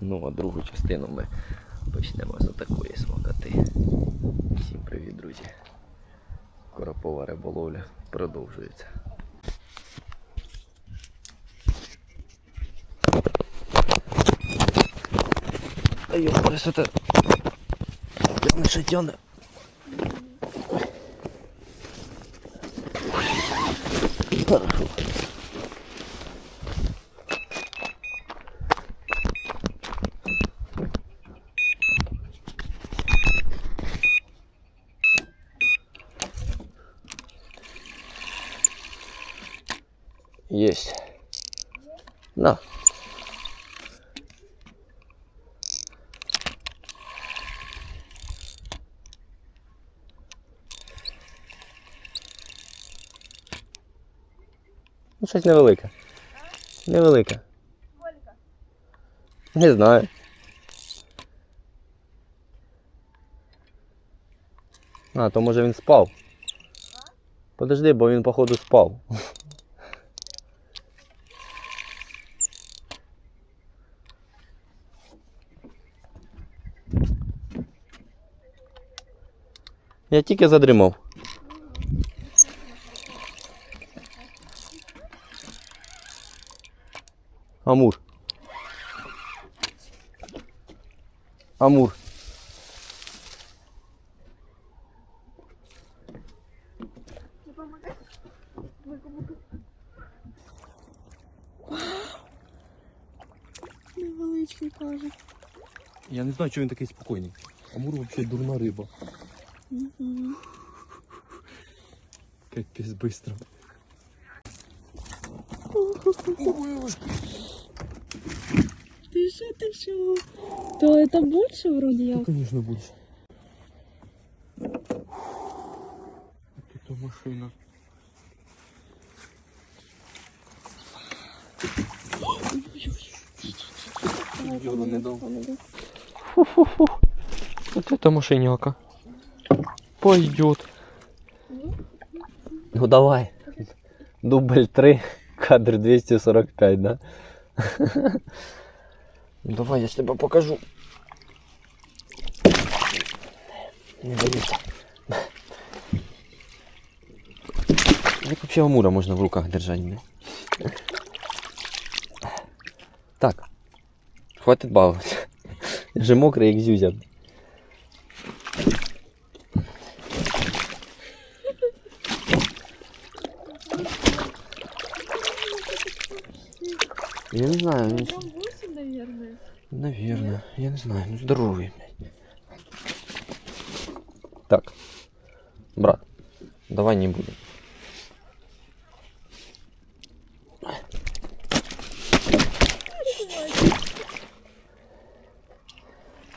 Ну, а другу частину ми почнемо з такої смакоти. Всім привіт, друзі. Коропова риболовля продовжується. Ай, красота. Тяне, ще тяне. Хорошо. Есть. На. Ну, щось невелике. Невелике. Не знаю. А, то може він спав. Подожди, бо він, походу, спав. Я тільки задрімав. Амур. Амур. Невеличкий каже. Я не знаю, чого він такий спокійний. Амур взагалі дурна риба. Капець быстро. Ты что, ты что? То это больше вроде я. Конечно, больше. Вот это машина. Фу-фу-фу. Вот это машиняка. Пойдет. Ну давай. Дубль 3, кадр 245, да? Ну, Давай, я тебе покажу. Не боюся. Як вообще амура можна в руках держати? Не? Так. Хватить балуватися. Я вже мокрий, як зюзя. Я не знаю, він... Там 8, наверное. Наверное, я не знаю, ну здоровый. блядь. Так, брат, давай не будем.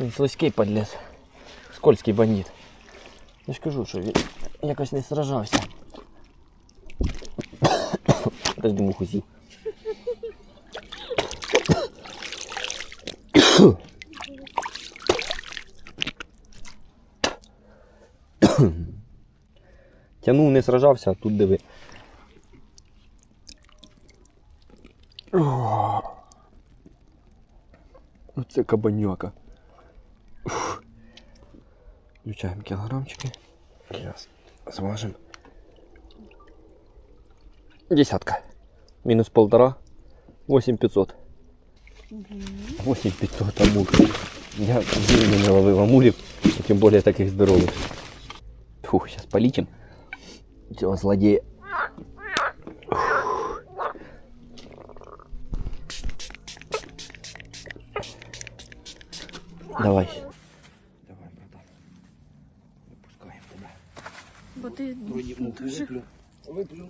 Він слизький подлез. Скользкий бандит. Я ж кажу, що він якось не сражався. Подожди, муху з'їв. Тянув, не сражався, а тут диви. О, Оце кабаньока. Ух. Включаємо кілограмчики. Зараз зважимо. Десятка. Мінус полтора. 8500. 8500 амур. Я зимні не ловив амурів, і тим більше таких здорових. Фух, сейчас полечим цього злодея. Фух. Давай. Давай, братан. Выпускаем тебя. Бо ти Вроде муху дуже выплю.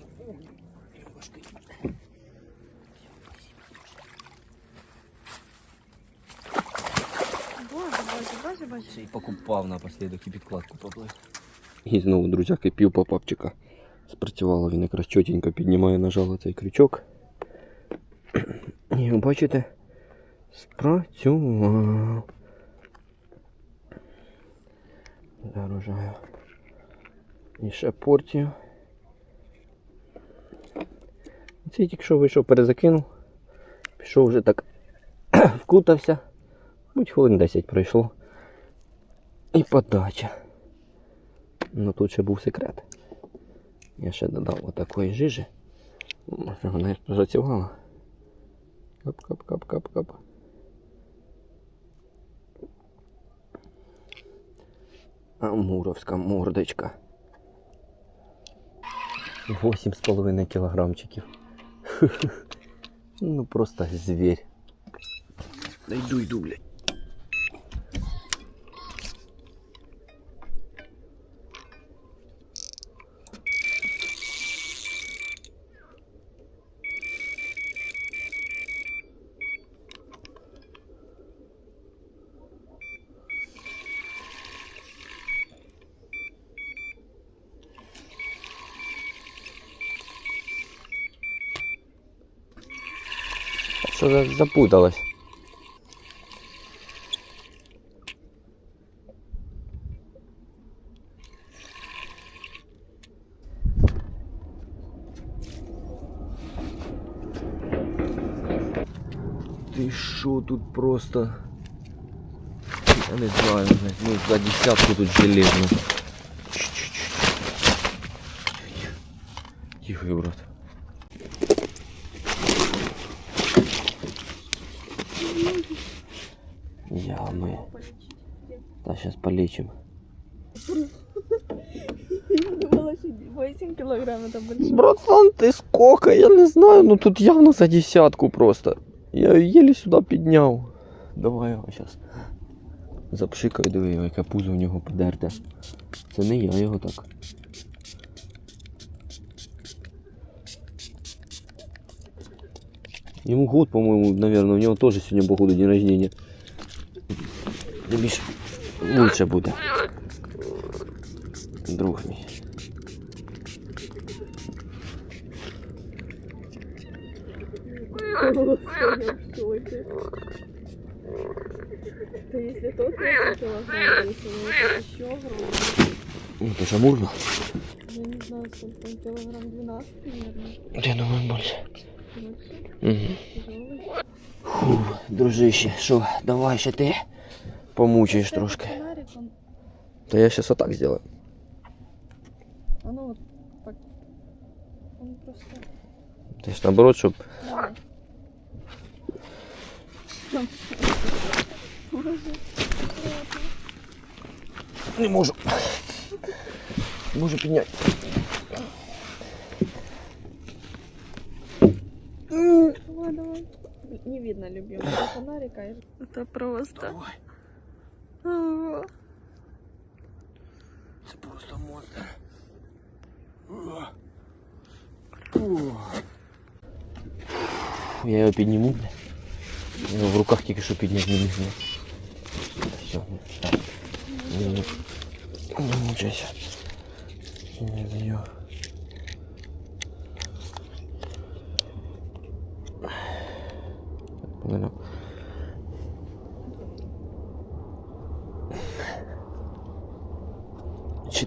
Боже, боже. Ще й покупав напослідок і підкладку поплив. І знову, друзяки, пів попапчика. Спрацювало він якраз чотенько піднімає нажало цей крючок. І ви бачите, спрацював. Загружаю. І ще порцію. Цей тільки що вийшов, перезакинув. Пішов вже так вкутався. Будь хвилин 10 пройшло. І подача. Ну тут ще був секрет. Я ще додав отакої жижі. Може вона і працювала. Кап-кап-кап-кап-кап. Амуровська мордочка. Восемь з половиною кілограмчиків. Ну просто зверь. Да йду, йду, блядь. Запуталась? Ти що тут просто? Я не знаю, ну за десятку тут железно. Тихо, брат. Ямы. Да, сейчас полечим. Думала, що 8 кілограм це більше. Братан, ты сколько? Я не знаю, ну тут явно за десятку просто. Я еле сюди підняв. Давай його зараз. Запшикаю, диви, яке пузо в нього подерте. Це не я його так. Ему год, по-моему, наверное, у него тоже сегодня, походу, день рождения. Тобі ж лучше буде. Друг мій. То если тот 8 килограмм, то если это еще огромный. Ну, то ж амурно. Я не знаю, сколько он килограмм 12 примерно. Я думаю, більше. Больше. Угу. Тяжелый. Фу, дружище, що, давай ще ти Помучаєш трошки. Та я а ну вот так. Он просто... Ти ж наоборот. Давай. Боже. Не можу. Не можу підняти. Давай, давай. Не видно любимого фонарика. Это просто... Давай. Це просто монстр. Я його підніму, бля. Я його в руках тільки що підняв не міг. Все, ну, так. Не мучайся. Не б'ю. Понял.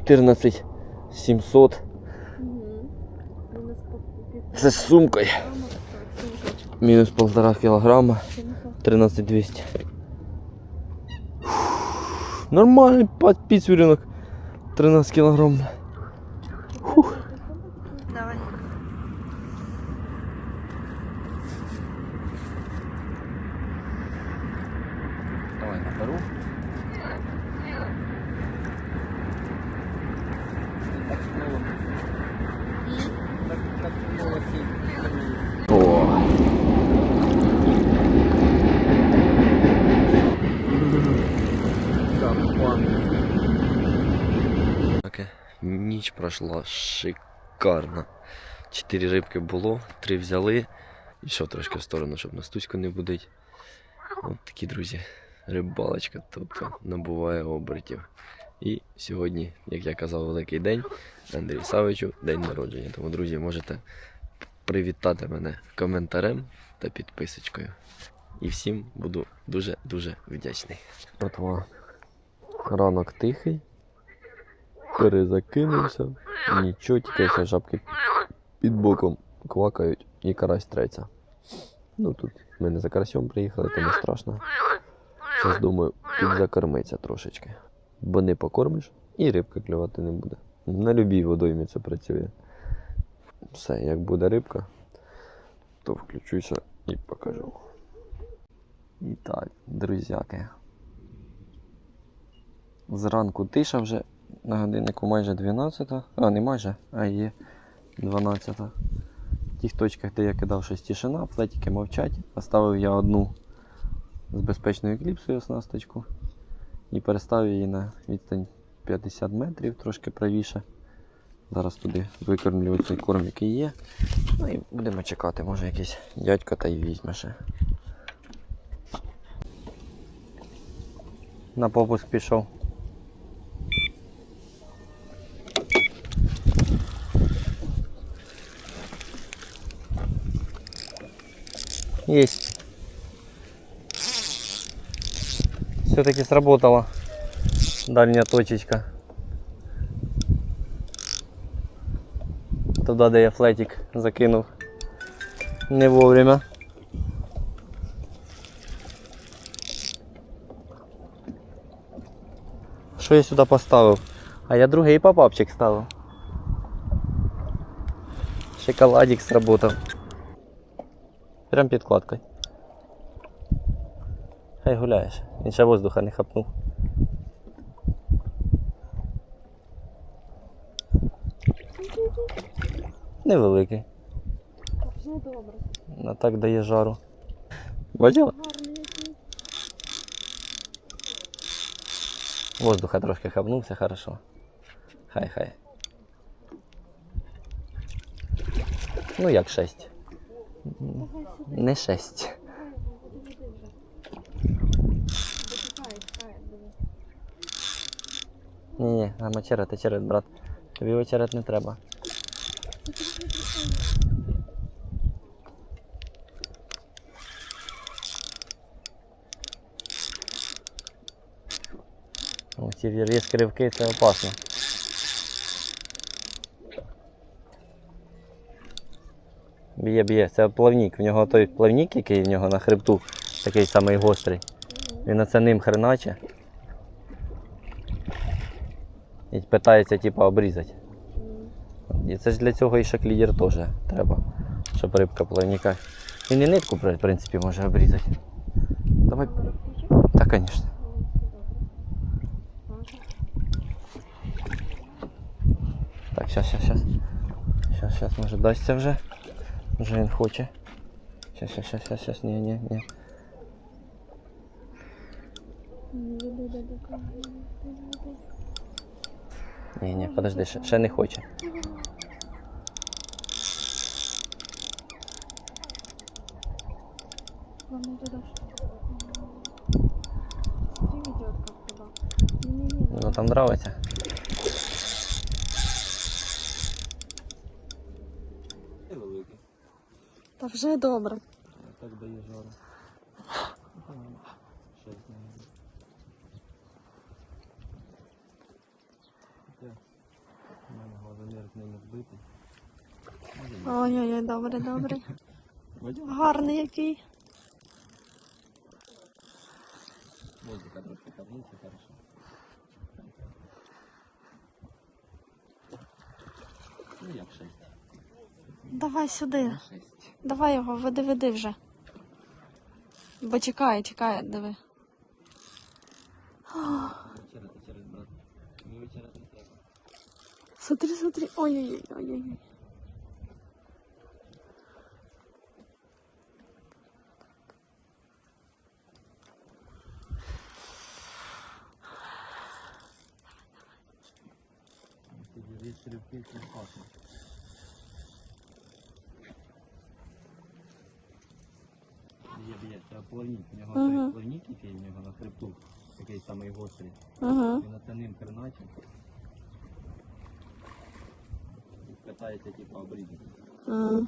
14 700. со сумкой минус полтора килограмма 13 200. Фух, нормальний підсвірінок. 13 килограмм Фух. Давай. Давай наберу. Ніч пройшла шикарно. Чотири рибки було, три взяли. І що трошки в сторону, щоб настуську не будить. От такі, друзі, рибалочка, тобто набуває обертів. І сьогодні, як я казав, великий день Андрій Савичу, день народження. Тому, друзі, можете привітати мене коментарем та підписочкою. І всім буду дуже-дуже вдячний. Братва, ранок тихий, перезакинувся, нічого, тільки все жабки під боком квакають і карась треться. Ну тут ми не за карасьом приїхали, то не страшно. Зараз думаю, підзакормиться трошечки. Бо не покормиш і рибка клювати не буде. На любій водоймі це працює. Все, як буде рибка, то включуся і покажу. І так, друзяки. Зранку тиша вже на годиннику майже 12. А, не майже, а є 12. В тих точках, де я кидав щось тишина, флетики мовчать. Оставив я одну з безпечною кліпсою оснасточку і переставив її на відстань 50 метрів, трошки правіше. Зараз туди викормлю цей корм, який є. Ну і будемо чекати, може якийсь дядько та й візьме ще. На попуск пішов. Есть. Все-таки сработала дальняя точечка. Туда, де я флетик закинув. Не вовремя. Що я сюди поставив? А я другий попапчик ставив. Шоколадик сработав. Прям під кладкою. Хай гуляєш. Він ще воздуха не хапнув. Невеликий. Вже добре. А так дає жару. Бачила? Воздуха трошки хапнув, все хорошо. Хай хай. Ну як шесть. Не шесть. Почекай, чекай. Ні, ні, а очерет, очерет, брат. Тобі очерет не треба. Ці ривки це опасно. Б'є, б'є, це плавнік. В нього той плавнік, який в нього на хребту, такий самий гострий. Він оце ним хреначе. І питається типа обрізати. І це ж для цього і шаклідер теж треба, щоб рибка плавніка. Він і нитку, в принципі, може обрізати. Давай. Так, звісно. Так, щас, щас, щас. Щас, щас, може дасться вже. Вже він хоче. Щас, щас, ні, ні, ні. Не камери. не. Ні, ні, подожди, ще, ще не хоче. Ну там нравиться. Невеликий. Та вже добре. Так дає жару. У мене глазомір з ними збитий. Ой-ой-ой, добре, добре. Гарний який. Воздуха трошки капнув, хорошо. Ну як шесть? Давай сюди. Шесть. Давай його, веди, веди вже. Бо чекає, чекає, диви. Смотри, смотри. Ой-ой-ой, ой-ой-ой. Тоді весь рибки це опасно. Є, є, це плавник. У нього Мгм. той плавник, який в нього на хребту, такий самий гострий. Угу. Він оце ним хреначе. І питається типу обрізати. Mm.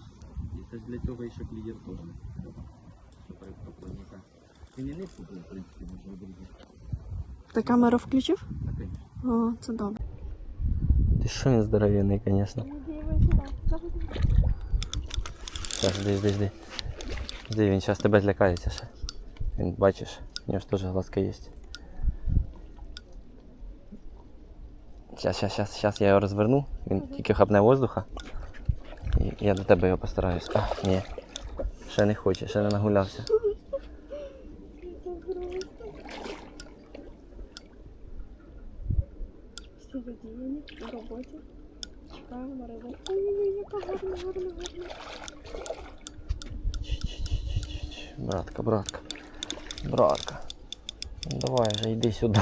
І це ж для цього і шоклідер теж. Щоб рибка плавника. Він і нитку, в принципі, може обрізати. Ти камеру включив? Так, звісно. О, це добре. Ти що він здоровенний, звісно. Так, жди, жди, жди. Жди, він зараз тебе злякається ще. Він бачиш, У нього ж теж глазка є. Щас, щас, щас, щас я його розверну. Він тільки хапне воздуха. І я до тебе його постараюсь. А, ні. Ще не хоче, ще не нагулявся. Всі на роботі. Чекаємо на. Ой-ой-ой, яка гарна, гарна, гарна. Братка, братка. Братка. Ну, Давай вже йди сюди.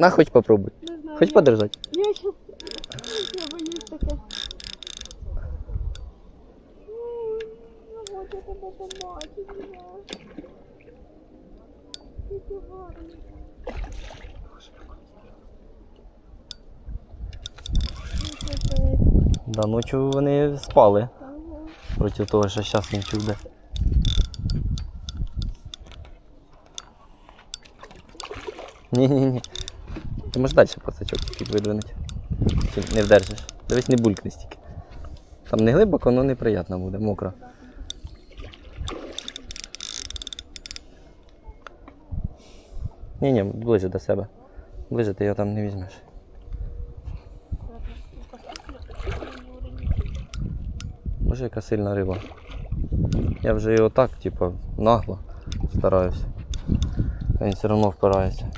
На хоч попробуй. Хоч подержать. Я ще я боюсь таке. Ой, Я хочу тебе побачити. я. Який гарний. Ой, капець. Да, ночі вони спали проти того, що зараз він чуде. Ні-ні-ні. Ти можеш далі пацачок чуть видвинути. Чи не вдержиш. Дивись, не булькни стільки. Там не глибоко, але неприємно буде, мокро. Ні-ні, ближче до себе. Ближче ти його там не візьмеш. Може яка сильна риба. Я вже його так, типу, нагло стараюсь. Він все одно впирається.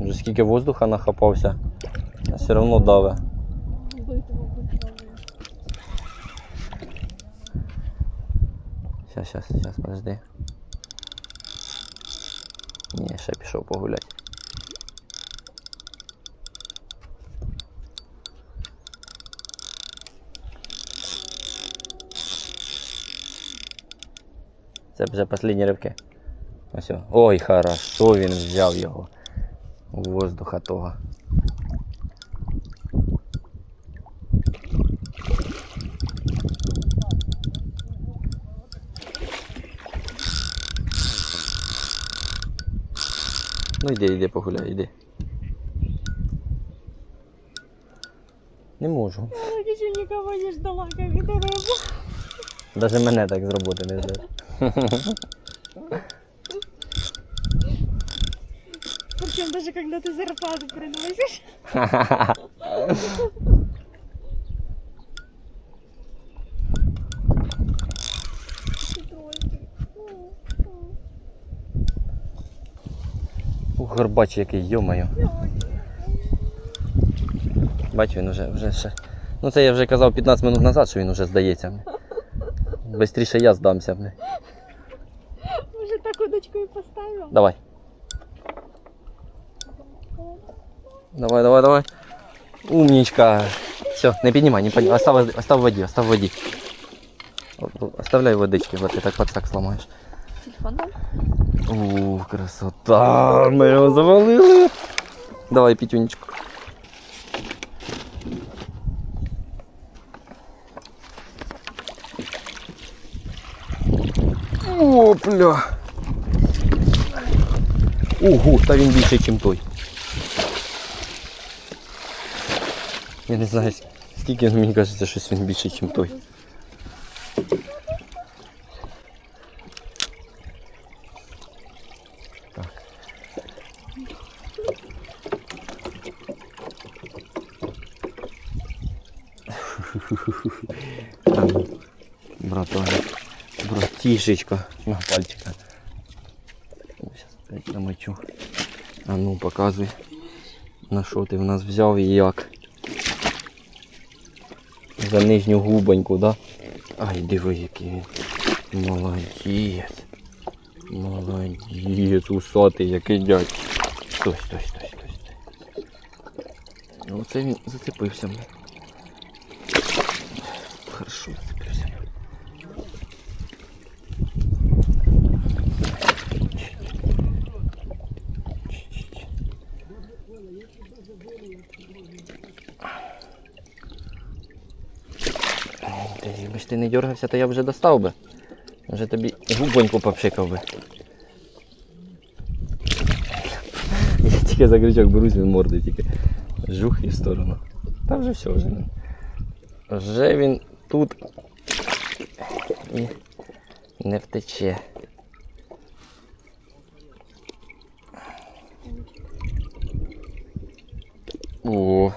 Вже скільки воздуха нахапався, а все одно даве. Щас, щас, щас, подожди. Ні, ще пішов погуляти. Це вже останні ривки. Ось. Ой, хорошо він взяв його. У воздуха того. Ну йди, йди погуляй, йди. Не можу. Я еще никого не ждала, это рыба. Даже мене так з роботи не ждеш. Причем даже когда ты зарплату приносишь. Горбач який, йомаю. Бач, він вже, вже ще. Ну це я вже казав 15 минут назад, що він вже здається. Бистріше я здамся. бля. Уже так удочку и поставил. Давай. Давай, давай, давай. Умничка. Все, не піднімай, не піднімай. Остав, остав в воді, остав в воді. О, о, Оставляй водички, бо ти так пацак сломаєш. Телефон дам? Ух, красота! Ми його завалили. Давай, пітюнечку. Опля! Ого, та він більший, ніж той. Я не знаю, скільки мені кажеться, що він більший, ніж той. Там, братан, братишечка, на пальчика. Опять намочу. А ну, показуй. На що ти в нас взяв і як. За нижню губоньку, да? Ай, диви, який він. Молодець. Молодець, усатий, який дядь. Стой, стой, стой, стой, стой. Ну, це він зацепився. Хорошо зацепився. ти, якби ж ти не дергався, то я вже достав би. Вже тобі губоньку попшикав би. Я тільки за крючок берусь, він морди тільки. Жух і в сторону. Та вже все, вже. Вже він тут і не втече. О,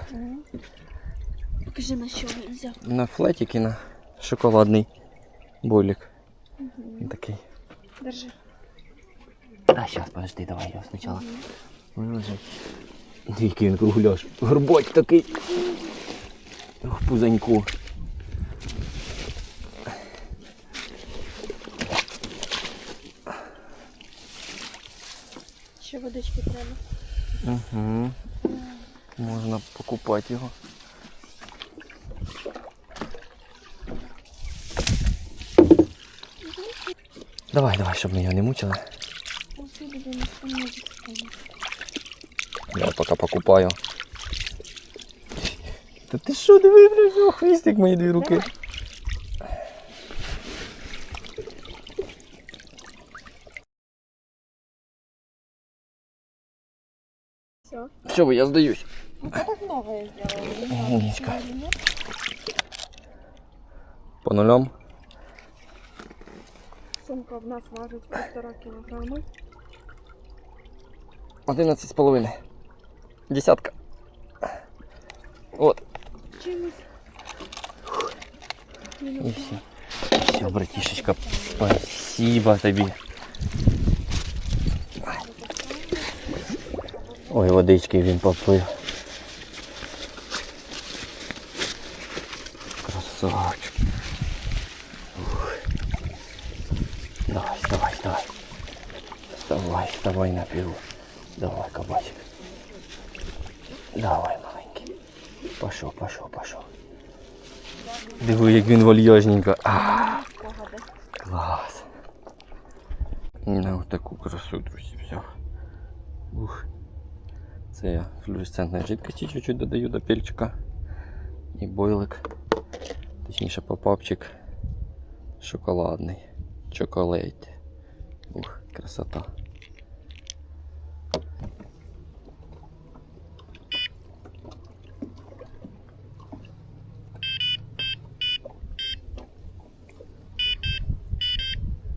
Покажи на що він взяв. на флетик на шоколадний болік. Він Такий. Держи. А, сейчас, подожди, давай його спочатку. Виложи. Який він кругляш. Горбать такий. Ох, пузаньку. Ще водички треба. Угу. Можна покупати його. Давай, давай, щоб ми його не мучили. Я поки покупаю. Та ти що, диви, блядь, хвістик мої дві руки. Все. Все, я здаюсь. Ну так я. Умничка. По нулям. Сумка в нас важить півтора кілограми. 11 з половиною. Десятка. От. Чимось. І все. Все, братішечка, спасибо тобі. Ой, водички він попив. Вставай. Давай, кабачик. Давай, маленький. Пошов, пошов, пошов. Диви, як він вальяжненько. Клас. На отаку красу, друзі, взяв. Ух. Це я флюоресцентної жидкості чуть-чуть додаю до пільчика. І бойлик. Точніше попапчик шоколадний. Чоколейт. Ух, красота.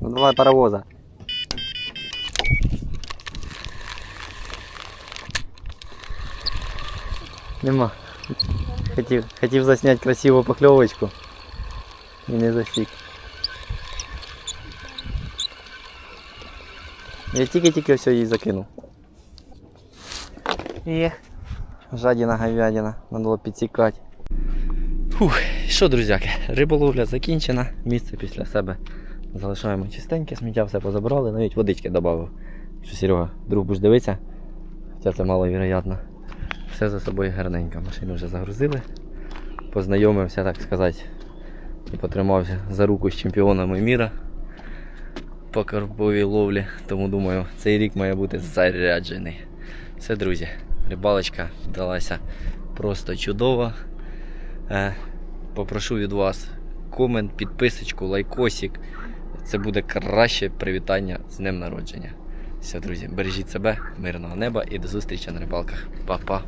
Ну давай паровоза. Нема. Хотів, хотів засняти красиву покльовочку. І не засік. Я тільки-тільки все їй закинув. Ех. Жадіна говядина, надо було підсікати. Фух, що, друзяки, риболовля закінчена, місце після себе залишаємо чистеньке, сміття все позабрали, навіть водички додав. Що Серега, друг будеш дивитися, хоча це маловероятно. Все за собою гарненько. Машину вже загрузили. Познайомився, так сказати, і потримався за руку з чемпіонами міра по карповій ловлі. Тому думаю, цей рік має бути заряджений. Все, друзі, рибалочка вдалася просто чудово. Е, попрошу від вас комент, підписочку, лайкосик. Це буде краще привітання з днем народження. Все, друзі, бережіть себе, мирного неба і до зустрічі на рибалках. Па-па!